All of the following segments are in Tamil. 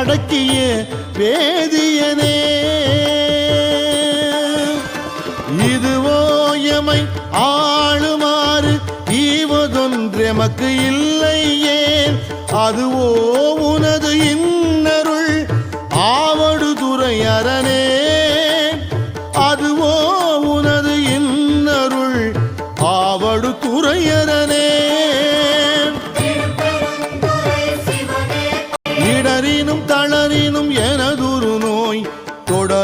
அடக்கிய வேதியனே. இதுவோ எமை ஆளுமாறு ஈவதொன்றெமக்கு இல்லையே அதுவோ உனது இன்னருள்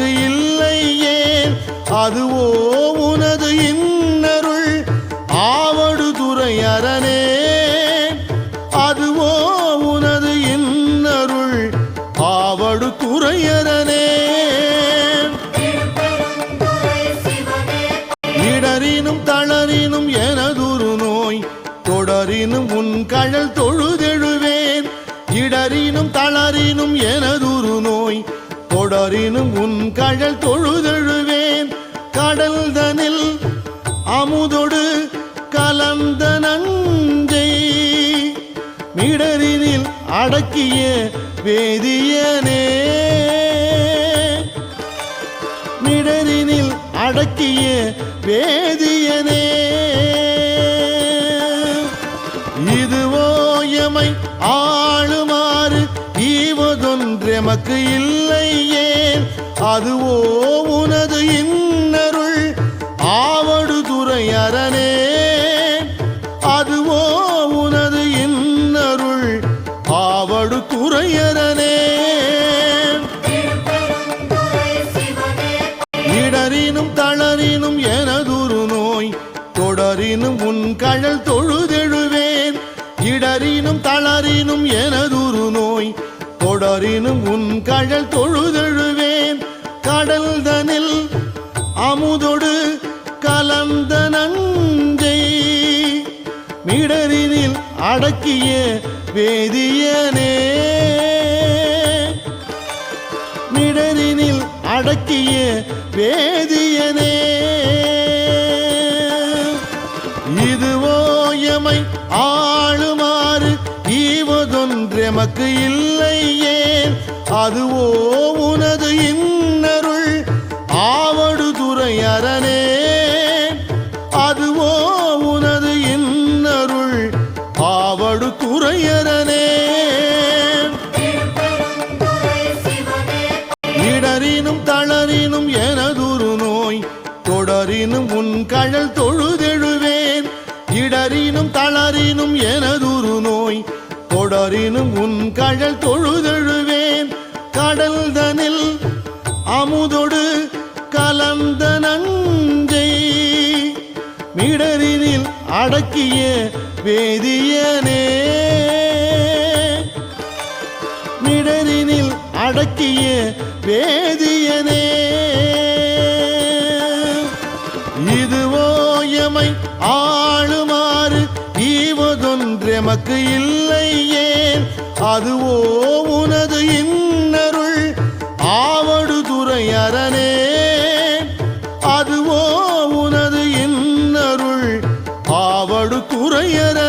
எனக்கு இல்லை ஏன்? அதுவோ உனது இன்னருள் ஆவடு துறையரணே அதுவோ உனது இன்னருள் ஆவடு துறையரணே இடரினும் தளரினும் எனதுரு நோய் தொடரினும் உன் கழல் தொழுதெழுவேன். இடரினும் தளரினும் எனதுரு நோய் தொடரினும் உன் கழல் தொழுதழுவேன். கடல் தனில் அமுதொடு கலந்த நஞ்சை. மிடரினில் அடக்கிய வேதியனே. மிடரினில் அடக்கிய வேதிய எமக்கு இல்லை ஏன்? அதுவோ உனது இன்னருள் ஆவடு துறை அரணே அதுவோ உனது இன்னருள் ஆவடு துறையரணே இடரினும் தளரினும் எனதுரு நோய் தொடரினும் உன் கழல் தொழு தொடரினும் உன் கழல் தொழுதழுவேன். கடல் தனில் அமுதொடு கலந்த நஞ்சை. மிடரினில் அடக்கிய வேதியனே. மிடரினில் அடக்கிய வேதியனே. இதுவோ எமை எமக்கு இல்லை ஏன்? அதுவோ உனது இன்னருள் ஆவடு துறை அரணே அதுவோ உனது இன்னருள் ஆவடு துறையரணே இடறினும் தளரினும் எனதுரு நோய் தொடரினும் உன் கழல் தொழுதெழுவேன். இடறினும் தளரினும் எனதுரு நோய் தொடரினும் உன் கழல் தொழுதழுவேன். கடல் தனில் அமுதொடு கலந்த நஞ்சை. மிடரினில் அடக்கிய வேதியனே. மிடரினில் அடக்கிய வேதியனே. இதுவோ எமை ஆளுமாறு ஈவதொன்றெமக்கு இல்லை. அதுவோ உனது இன்னருள் ஆவடுதுறை அரணே அதுவோ உனது இன்னருள் ஆவடு துறையரே